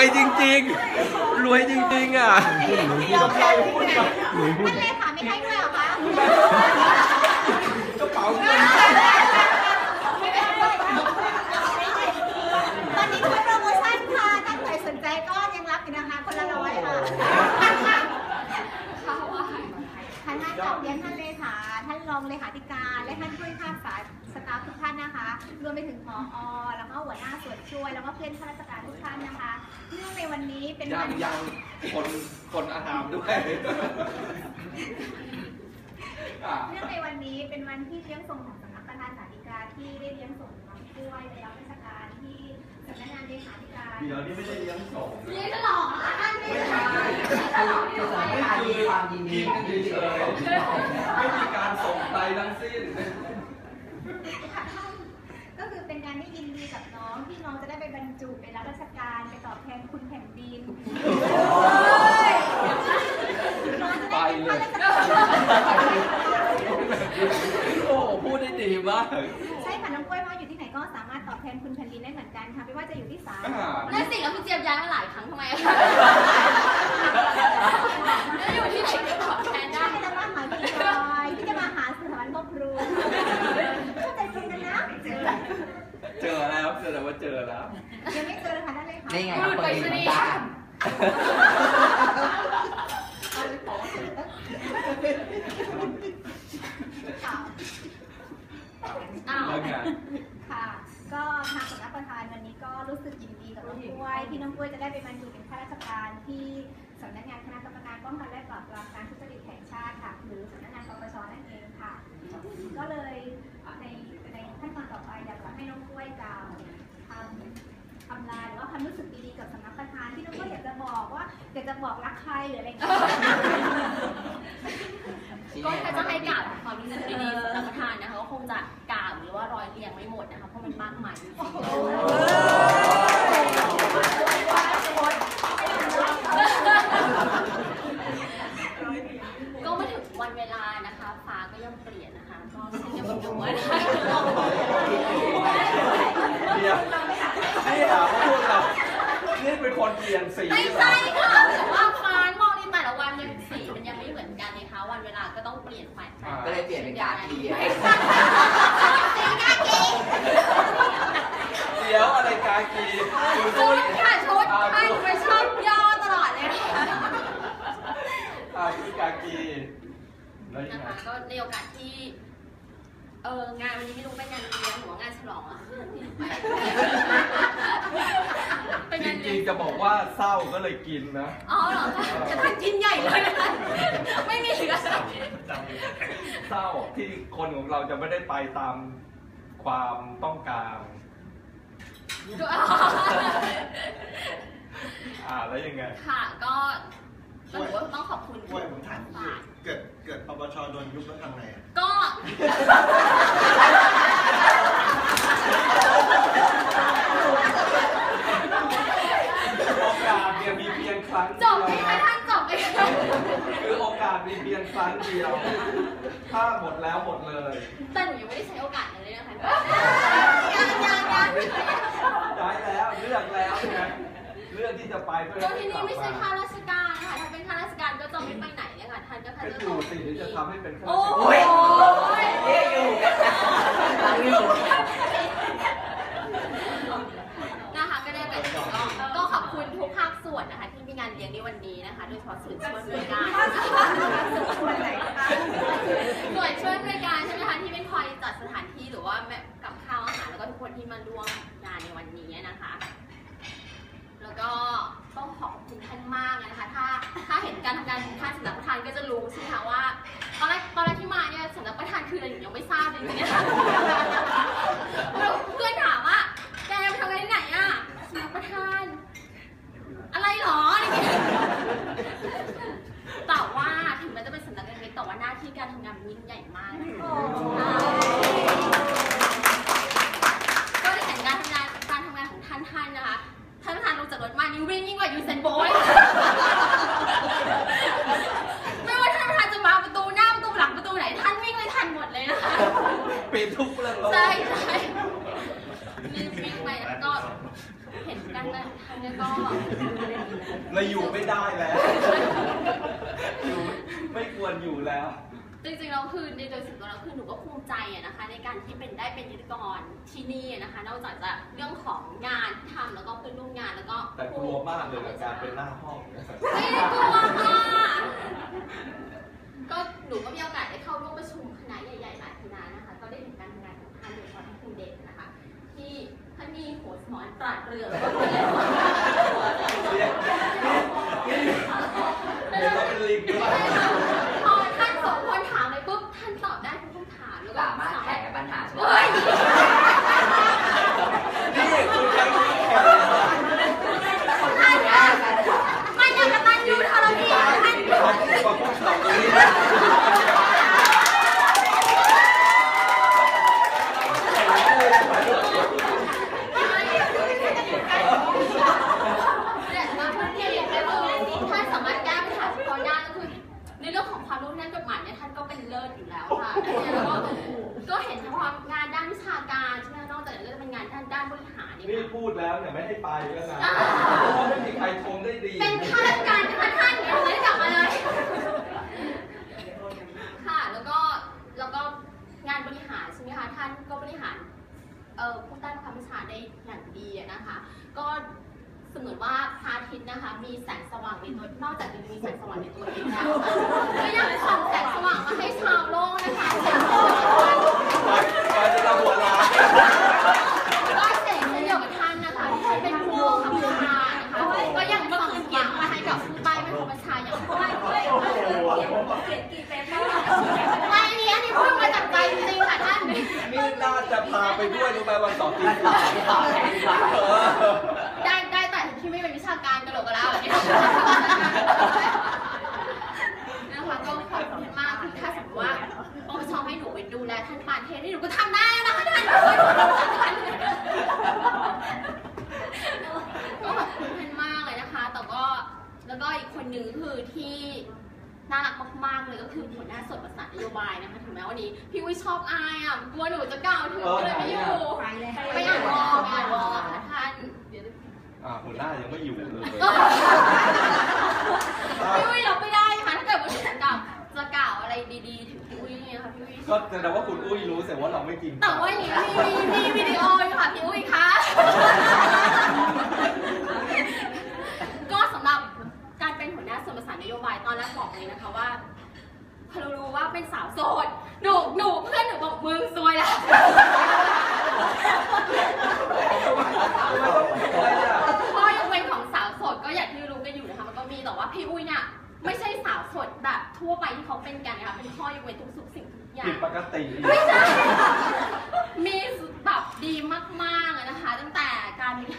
วยจริงๆ รวยจริงๆอะเราใครพูดกับท่านเลขาไม่ให้ด้วยเหรอคะกระเป๋าเงินตอนนี้คุณโปรโมชั่นค่ะท่านใครสนใจก็ยังรับอยู่นะคะคนละร้อยค่ะท่านท่านกับเรียนท่านเลขา ท่านรองเลขาธิการ และท่านผู้พิพากษาสตาฟทุกท่านนะคะ รวมไปถึงผอแล้วก็หัวหน้าส่วนช่วย แล้วก็เพื่อนข้าราชการทุกท่านนะคะ เนื่องในวันนี้เป็นยัวังนยังคนคนอาหารด้วยอะเนื่องในวันนี้เป็นวันที่เลี้ยงส่งของสำนักประธานสาธิการที่ได้เลี้ยงส่งน้องกล้วยไปรับราชการที่ สำนักงานเลขาธิการเดี๋ยวนี่ไม่ได้เลี้ยงส่งเลี้ยงฉลองนะคะท่านไม่ไม่ใช่ใช่ฉลองอยู่ไว้นี่คือกินกันเฉยๆไม่มีการส่งใดทั้งสิ้นค่ะท่านก็คือเป็นการได้ยินดีกับน้องที่น้องจะได้ไปบรรจุไปรับราชการไปตอบแทนคุณแผ่นดินน้องจะได้เป็นข้าราชการโอ้ พูดได้ดีมาก ใช่ค่ะน้องกล้วยว่าอยู่ที่ไหนก็สามารถตอบแทนคุณแผ่นดินได้เหมือนกันค่ะไม่ว่าจะอยู่ที่ศาลอ่า นั่นสิแล้วคุณเจี๊ยบย้ายมาหลายครั้งทำไมอะแล้วอยู่ที่ไหนก็ตอบแทนได้ได้ที่จะมาหาพี่จอยที่จะมาหาสถาบันครอบครัวเข้าใจตรงกันนะเจอแล้วแสดงว่าเจอแล้ว ยังไม่เจอเลยค่ะท่านเลยค่ะ นี่ไงครับคนดีเหมือนกัน ค่ะ อ้าว แล้วไง ค่ะ ก็ทางสำนักประธานวันนี้ก็รู้สึกยินดีกับน้องก ล้วยที่น้องกล้วยจะได้ไปบรรจุเป็นข้าราชการที่สำนักงานคณะกรรมการป้องกันและปราบปรามการทุจริตแห่งชาติค่ะ หรือสำนักงานปปชนั่นเองค่ะ ก็เลยในในขั้นตอนต่อไปอยากจะให้น้องกล้วยกล่าวทำทำลายหรือว่าความรู้สึกดีๆกับสำนักประธานที่น้องกล้วยอยากจะบอกว่าอยากจะบอกรักใครหรืออะไรอย่างเงี้ยก็ถ้าจะให้กล่าวความรู้สึกดีๆสำหรับประธานนะคะก็คงจะกล่าวหรือว่าร้อยเรียงไม่หมดนะคะเพราะมันมากมายจริงๆก็มาถึงวันเวลานะคะ ฟ้าก็ย่อมเปลี่ยนนะคะ ก็เช่นเดียวกับหนูนะคะ เดี๋ยวนี่หาว่าพวกเรา นี่เป็นคนเปลี่ยนสี ไม่ เหรอ ใช่ค่ะแต่ว่าฟ้ามองในแต่ละวันยังสีมันยังไม่เหมือนกันนะคะวันเวลาก็ต้องเปลี่ยนไป ก็เลยเปลี่ยนเป็นกากี เดี๋ยวอะไร กากีคุณชุพูดดค่ะชุดท่านไปชอบย่อตลอดเลยค่ะอ่าคือกากีแล้วยังนะไงคะก็ในโอกาสที่ เอองานวันนี้ไม่รู้เป็นงานเลี้ยงหรือว่างานฉลองอะที่ไปเป็นจงานริเลี้ยงงๆจะบอกว่าเศร้าก็เลยกินนะ อ๋อเหรอคะจะทานกินใหญ่เลยนะคะไม่มีเหลือสักเศร้าที่คนของเราจะไม่ได้ไปตามความต้องการ อ่าแล้วยังไงค่ะ ก็ก็ถือว่าต้องขอบคุณกล้วยผมถามพี่เกิดเกิดปปชโดนยุบแล้วทำไงอะก็ โอกาสเนี่ยมีเพียงครั้งจเดียวบไหมคะท่านจบไหม คะคือโอกาสมีเพียงครั้งเดียว ถ้าหมดแล้วหมดเลย แต่หนูยังไม่ได้ใช้โอกาสนั้นเลยนะคะยังยังยังย้ายแล้วเลือกแล้วไงเลือกที่จะไปเพื่อก็ให้ที่กลันี่บไม่ใช่มาข้าราชการค่ะถ้าเป็นข้าราชการก็จะไม่ไปไหนเลยค่ะท่านก็ท่านก็จะอยู่สิหรือจะทำให้เป็นข้าโอ้ราชยการอยู่ตั้งอยู่นะคะก็ได้แบบก็ก็ขอบคุณทุกภาค ส่วนนะคะที่มีงานเลี้ยงในวันนี้นะคะโดยเฉพาะส่วนช่วยบริการส่วนไหนนะคะส่วนช่วยบริการใช่ไหมคะที่เป็นคอยจัดสถานที่หรือว่าแม่กับข้าวอาหารแล้วก็ทุกคนที่มาร่วมงานในวันนี้นะคะ แล้วก็ต้องขอบคุณท่านมากนะคะ ถ้าถ้าเห็นการทำงานของท่านสำนักประธานก็จะรู้ใช่ไหมคะว่าตอนแรกตอนแรกที่มาเนี่ยสำนักประธานคืออะไรหนูยังไม่ทราบเลยเนี่ยเพื่อนถามว่าแกไปทำอะไรที่ไหนอะสำนักประธาน อะไรหรออะไรอย่างเงี้ยแต่ว่าถึงแม้จะเป็นสำนักเล็กๆแต่ว่าหน้าที่การทำงานมันยิ่งใหญ่มากนะคะ ก็ได้เห็นการทำงานการทำงานของท่านท่านนะคะ ท่านประธานลงจากรถมานี่วิ่งยิ่งกว่ายูเซนโบลต์ไม่ว่าท่านประธานจะมาประตูหน้าประตูหลังประตูไหน ท่านวิ่งเลยทันหมดเลยนะคะ ปิดทุกเรื่องโลก ใช่ใช่รีบวิ่งไปแล้วก็ เห็นกันนะท่านเนี่ยก็ เราอยู่ ไม่ได้แล้วอยู่ไม่ควรอยู่แล้ว จริงๆแล้วคือในโดยส่วนตัวแล้วคือหนูก็ภูมิใจอะนะคะ ในการที่เป็นได้เป็นพิธีกรที่นี่อะนะคะ นอกจากจะเรื่องของงานที่ทำแล้วก็เพื่อนร่วมงานแล้วก็แต่กลัวมากเลยกับการเป็นหน้าห้องไม่ได้กลัวค่ะก็หนูก็มีโอกาสได้เข้าร่วมประชุมคณะใหญ่ๆหลายคณะนะคะ ก็ได้เห็นการทำงานของท่านโดยเฉพาะท่านคุณเด่นนะคะ ที่ท่านมีหัวสมอนปราดเปรือแล้วก็เป็น เดี๋ยวเราเป็นลิงด้วย พอท่านสองคนถามเลยปุ๊บท่านตอบได้ทุกคำถามแล้วก็ สามารถแข่งกับปัญหาใช่ไหม เฮ้ย นี่คุณใช้ที่แข่ง ท่านอะมันยังกระตันยูทรพีท่าน ของของพวกเขานี้ เนี่ยมาพูดที่แล้วก็ท่านสามารถแก้ปัญหาเฉพาะด้านก็คือ ในเรื่องของความรู้ด้านกฎหมายเนี่ยท่านก็เป็นเลิศอยู่แล้วค่ะแล้วก็ก็เห็นเฉพาะงานด้านวิชาการใช่ไหมนอกจากนั้นก็จะเป็นงานด้านด้านบริหารนี่ นี่ ค่ะ พูดแล้วเนี่ยไม่ให้ไปแล้วนะเพราะว่าไม่มีใครชมได้ดีเป็นข้าราชการนะคะท่านยังไม่ได้กลับมาเลย ค่ะ แล้วก็ แล้วก็งานบริหารใช่ไหมคะท่านก็บริหาร เอ่อผู้ใต้บังคับบัญชาได้อย่างดีอะนะคะ ก็เสมือนว่าพระอาทิตย์นะคะ มีแสงสว่างในตัวนอกจากจะมีแสงสว่างในตัวเองแล้วก็ยังส่องแสงสว่างมาให้ชาวโลกนะคะเช่นเดียวกับท่านไปจะระหัวล้า ไม่อันนี้อันนี้พูดมาจากใจจริงๆค่ะท่าน นี่น่าจะพาไปด้วยรู้ไหมวันสองปีต่อที่ต่อแข่งที่ต่อเออได้ได้แต่ที่ไม่เป็นวิชาการกระโหลกกระลาแบบนี้นะคะก็ขอบคุณมากคือถ้าสมมติว่าปปชให้หนูไปดูแลท่านปานเทศนี่หนูก็ทำได้นะคะท่านก็ขอบคุณท่านมากเลยนะคะ แต่ก็แล้วก็อีกคนหนึ่งคือที่ น่ารักมากๆเลยก็คือหัวหน้าส่วนประสานนโยบายนะคะถึงแม้วันนี้พี่วิชอบอายอะกลัวหนูจะกล่าวถึงก็เลยไม่อยู่ไปเลยไปอ่านวอลไปอ่านวอลค่ะท่านเดี๋ยวอ่าหัวหน้ายังไม่อยู่เลยพี่อุ้ยรับไม่ได้ค่ะถ้าเกิดว่าจะกล่าวจะกล่าวอะไรดีๆถึงพี่อุ้ยเนี่ยค่ะพี่อุ้ยก็แสดงว่าคุณอุ้ยรู้แต่ว่าเราไม่จริงแต่ว่าอย่างนี้มีมีวิดีโออยู่ค่ะพี่อุ้ยคะก็สำหรับการ เป็นหัวหน้าส่วนประสานนโยบายตอนแรกบอกเลยนะคะว่าพอเรารู้ว่าเป็นสาวโสดหนูหนูเพื่อนหนูบอกมึงซวยแล้วอะไรอะข้อยกเว้นของสาวโสดก็อย่างที่รู้กันอยู่นะคะมันก็มีแต่ว่าพี่อุ้ยเนี่ยไม่ใช่สาวโสดแบบทั่วไปที่เขาเป็นกันนะคะเป็นข้อยกเว้นทุกสุขสิ่งทุกอย่าผิงดปกติไม่ใช่มีแบบดีม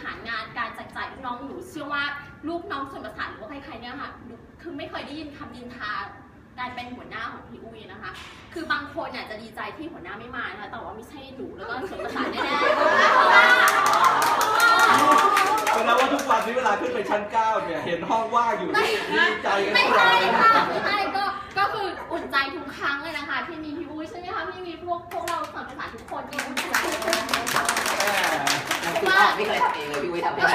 หารงานการจัดจ่ายลูกน้องหนูเชื่อว่าลูกน้องส่วนประสานหรือว่าใครๆเนี่ยค่ะคือไม่เคยได้ยินคำดินทาการเป็นหัวหน้าของพี่อุ้ยนะคะ คือบางคนเนี่ยจะดีใจที่หัวหน้าไม่มานะคะแต่ว่าไม่ใช่หนูแล้วก็ส่วนประสานแน่ๆเพราะว่าแสดงว่าทุกวันนี้เวลาขึ้นไปชั้นเก้าเนี่ยเห็นห้องว่างอยู่นี่ดีใจกันไม่ทุกวัใช่นค่ะไม่ใช่ก็ก็คืออุ่นใจทุกครั้งเลยนะคะที่มีพี่อุ้ยใช่ไหมคะที่มีพวกพวกเราสามประสานทุกคนที่ อุ่นใจแม่คือออกไม่เคยทำเองเลยพี่วิทำไม่ได้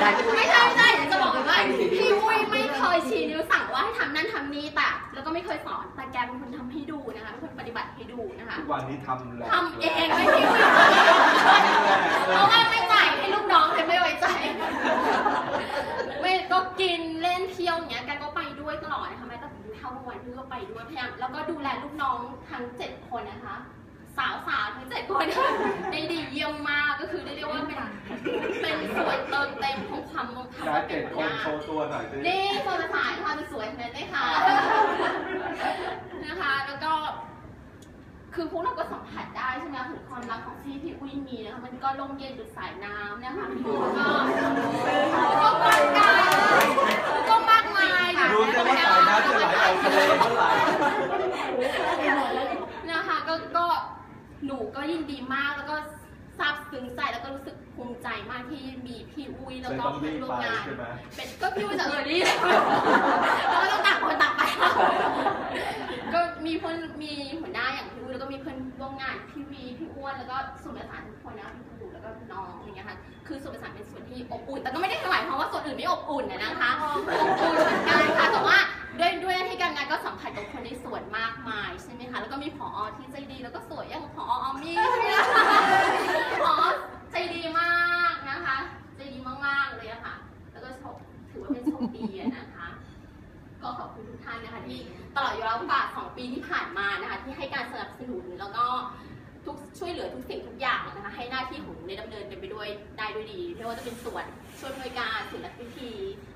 ได้พี่วิไม่ใช่ไม่ใช่เดี๋ยวจะบอกเลยว่าพี่อุ้ยไม่เคยชี้นิ้วสั่งว่าให้ทำนั่นทำนี่แต่แล้วก็ไม่เคยสอนแต่แกเป็นคนทำให้ดูนะคะเป็นคนปฏิบัติให้ดูนะคะทุกวันนี้ทำแล้วทำเองไม่พี่อุ้ยเพราะว่าไม่จ่ายให้ลูกน้องเลยไม่ไว้ใจไม่ก็กินเล่นเที่ยวอย่างเงี้ยแกก็ไปด้วยตลอดนะคะแม้แต่เท่าวันพี่ก็ไปด้วยพยายามแล้วก็ดูแลลูกน้องทั้งเจ็ดคนนะคะ สาวสาวๆทั้งเจ็ดคนได้ดีเยี่ยมมากก็คือได้เรียกว่าเป็นเป็นส่วนเติมเต็มของความมงคลนายว่าเป็เจ็นดหัวคหนน้าโชว์ตัวหน่อยสินี่โซนสายค่ะจะสวยขนาดนี้ค่ะนะคะแล้วก็ คือพวกเราก็สัมผัสได้ใช่ไหมถึงความรักของที่พี่อุ้ยมีนะคะมันก็ลมเย็นดุดสายน้ำนะคะพี่อุ้ยก็ก็กว้างไกลก็มากมายอยู่รู้แต่ว่าสายน้ำจะไหลออกทะเลเมื่อไหร่นะคะก็ก็ หนูก็ยินดีมากแล้วก็ซาบซึ้งใจแล้วก็รู้สึกภูมิใจมากที่มีพี่อุ้ยเลแล้วยก็ต้องรีเพื่อนบร่วไปมงานใช่ไหม เป็นก็พี่อุ้ยจะเออรีบแล้วก็ต้องต่างคนต่างไป ก็มีคนมีหัวหน้าอย่างพี่อุ้ยแล้วก็มีเพื่อนร่วมงานพี่วีพี่อ้วนแล้วก็ส่วนประสานทุกคนนะพี่ตู่แล้วก็น้องอย่างเงี้ยค่ะคือส่วนประสานเป็นส่วนที่อบอุ่น แต่ก็ไม่ได้หมายความว่าส่วนอื่นไม่อบอุ่นนะนะคะอบอุ่นเหมือนกันค่ะแต่ว่า ด้วยด้วยหน้าที่การงานก็สัมผัสกับคนในส่วนมากมายใช่ไหมคะ แล้วก็มีผอที่ใจดีแล้วก็สวยอย่างผอออมมี่ใช่ไหมคะผอใจดีมากนะคะ ใจดีมากๆเลยอะค่ะ แล้วก็ถือว่าเป็นโชคดีอะนะคะ ก็ขอบคุณทุกท่านนะคะที่ตลอดยะเวลาสองปีที่ผ่านมานะคะ ที่ให้การสนับสนุนแล้วก็ทุกช่วยเหลือทุกสิ่งทุกอย่างนะคะ ให้หน้าที่ของหนูได้ดำเนินกันไปด้วยได้ด้วยดีไม่ว่าจะเป็นส่วนช่วยบริการส่วนรัฐวิธี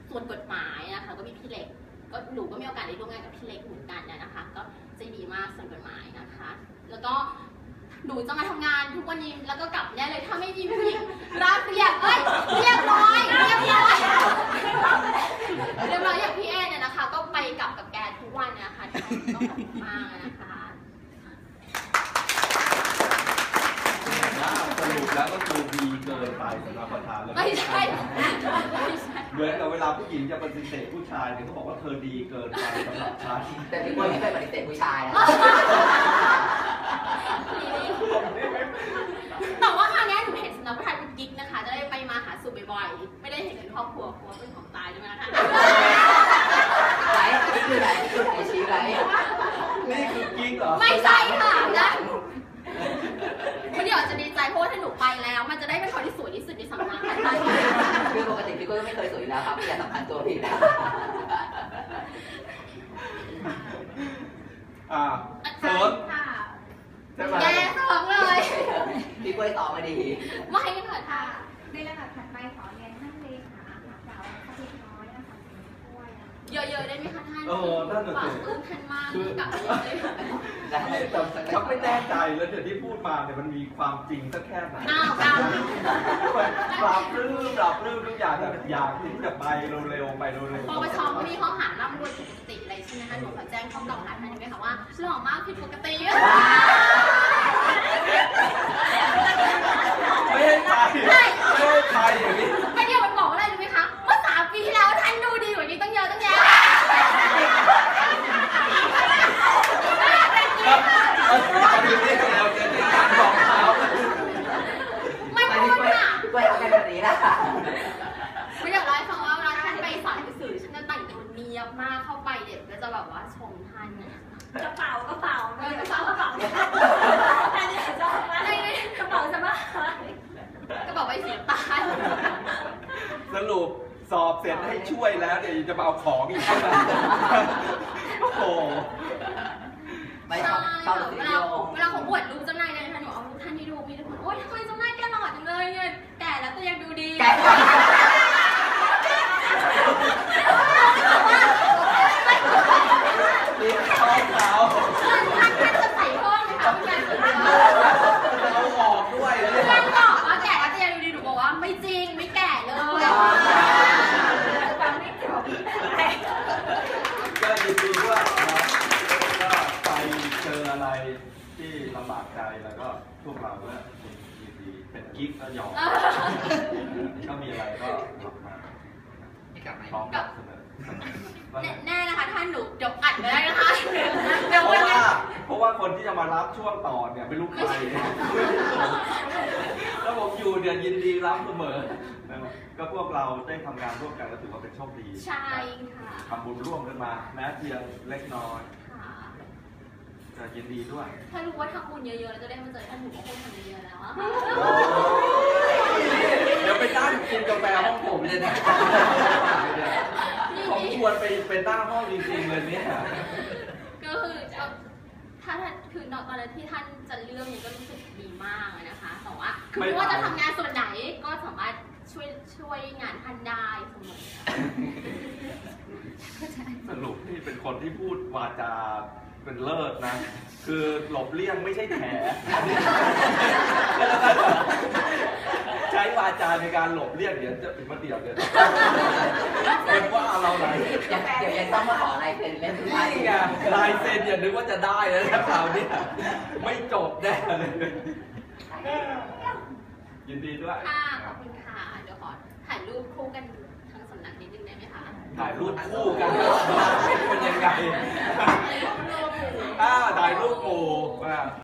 ส่วนกฎหมายนะคะ ก็มีพี่เล็ก ก็หนูก็มีโอกาสได้ร่วมงานกับพี่เล็กเหมือนกันนะคะ ก็ใจดีมากส่วนกฎหมายนะคะ แล้วก็หนูจะมาทำงานทุกวันนี้แล้วก็กลับแน่เลยถ้าไม่มีผู้หญิงรักเรียบเอ้ยเรียบร้อยเรียบร้อยเรียบร้อยอย่างพี่แอนเนี่ยนะคะ ก็ไปกลับกับแกทุกวันนะคะที่ต้องขอบคุณมากนะคะสรุปแล้วก็คือดีเกินไปสำหรับประธานเลย ไม่ใช่ไม่ใช่ เหมือนกับเวลาผู้หญิงจะปฏิเสธผู้ชายเนี่ยเขาบอกว่าเธอดีเกินไปสำหรับฉันแต่พี่ปุ้ยไม่เคยปฏิเสธผู้ชายนะแต่ว่าคราวนี้หนูเห็นสำนักประธานเป็นกิ๊กนะคะ จะได้ไปมาหาสู่บ่อยๆ ไม่ได้เห็นเป็นครอบครัวกลัวเป็นของตายใช่ไหมคะ ไหนนี่คือไหนนี่คือไหนชี้ไหน นี่คือกิ๊กเหรอ ไม่ใช่ค่ะนะวันนี้อาจจะดีใจเพราะว่าถ้าหนูไปแล้ว มันจะได้เป็นคนที่สวยที่สุดในสำนักค่ะ คือปกติพี่ปุ้ยไม่เคยสวยอยู่แล้วครับอย่าสำคัญตัวพี่นะ อ่าเสริมค่ะใช่ไหมแย่สองเลย พี่ปุ้ยตอบมาดี ไม่ค่ะค่ะ ในลำดับถัดไปขอเรียนท่านเลขาค่ะกล่าวคำเล็กน้อยนะคะถึงถ้วยนะคะเยอะๆได้ไหมคะท่านเออนั่นน่ะฝาสิกปลื้มท่านมากกลับมาเยอะเลยได้แต่ฉันไม่แน่ใจแล้วเดี๋ยวที่พูดมาเนี่ยมันมีความจริงสักแค่ไหนอ้าวดาวปรับรื้มปรับรื้มทุกอย่างแบบอยากที่จะไปเร็วๆไปเร็วปปชก็มีข้อหาร่ำรวย หนูขอแจ้งข้อกล่าวหาท่านได้ไหมคะว่าหล่อมากผิดปกติไม่ให้ไปไม่ให้ไปอย่างนี้ไม่เดียวมันบอกอะไรรู้ไหมคะเมื่อสามปีที่แล้วท่านดูดีกว่านี้ตั้งเยอะตั้งแยะเอาดูนี่เราจะได้การบอกเขาไม่ไม่พูพี่ดปุ้ยค่ะพี่ปุ้ยเอาแค่แบบนี้นะไม่อยากเล่าให้ฟังว่าเวลาท่านไปสอนหนังสือฉันจะแต่งตัวเนียบมากเข้าไป จะแบบว่าชมท่านนะกระเป๋ากระเป๋าเออกระเป๋ากระเป๋าอันนี้ชอบมากกระเป๋าสบายกระเป๋าใบสีน้ำตาลสรุปสอบเสร็จให้ช่วยแล้วเดี๋ยวจะมาเอาของอีกใช่ไหมโอ้โหไม่ชอบชอบเวสีลาเดียวเวลาเขาบวชรูปเจ้านายเนี่ยนะคะหนูเอารูปท่านให้ดูมีทุกคนโอ๊ยทำไมเจ้านายแกหล่อจังเลยเนี่ยแก่แล้วแต่ยังดูดี แก นี่ชอบเขา ท่านท่านท่านจะใส่เพิ่มเลยค่ะพี่แอน จะเอาออกด้วยแล้วเนี่ย ท่านบอกว่าแก่แล้วแต่ยังดูดีหนูบอกว่าไม่จริงไม่แก่เลย ฟังไม่จบ ก็ยินดีด้วยนะครับก็ไปเจออะไรที่ลำบากใจแล้วก็พวกเราก็ยินดีเป็นกิ๊กก็ยอมก็มี อะไรก็บอกมาพี่กลับไหมพร้อมรับเสมอแน่นะคะท่านหนูเดี๋ยวอัดไปได้นะคะเพเดี๋ยวราะวันว่านี้เพราะว่าคนที่จะมารับช่วงต่อเนี่ยไม่รู้ใครแล้วผมอยู่เนี่ยยินดีรับเสมอนะครับก็พวกเราได้ทำงานร่วมกันก็ถือว่าเป็นโชคดีใช่ค่ะทำบุญร่วมกันมาแม้เพียงเล็กน้อยค่ะก็ยินดีด้วย ถ้ารู้ว่าทำบุญเยอะๆแล้วจะได้มาเจอท่านหนูก็คงทำเยอะๆแล้วอะค่ะ เดี๋ยวไปนั่งกินกาแฟ ห้องผมเลยนะผมชวนไปไปนั่งห้องจริงๆเลยเนี่ย ก็คือก็ถ้าท่านคือตอนนั้นที่ท่านจะเลือกเนี่ยก็รู้สึกดีมากอะนะคะแต่ว่าคือไม่ว่าจะทำงานส่วนไหนก็สามารถช่วยช่วยงานท่านได้เสมอสรุปที่เป็นคนที่พูดวาจาเป็นเลิศนะ คือหลบเลี่ยงไม่ใช่แถ ใช้วาจา ในการหลบเลี่ยงเดี๋ยวจะเป็นมาเดียวเดี๋ยวเป็นว่าเราไหนเดี๋ยวเดี๋ยวยังต้องมาขอลายเซ็นเล่นทุกท่านนี่ไงลายเซ็นอย่านึกว่าจะได้แล้วนะคราวเนี้ยไม่จบแน่เลยยินดีด้วยค่ะขอบคุณค่ะเดี๋ยวขอถ่ายรูปคู่กันทั้งสำนักนิดนึงได้ไหมคะถ่ายรูปคู่กันเป็นยังไงอ่าถ่ายรูปหมู่อ่า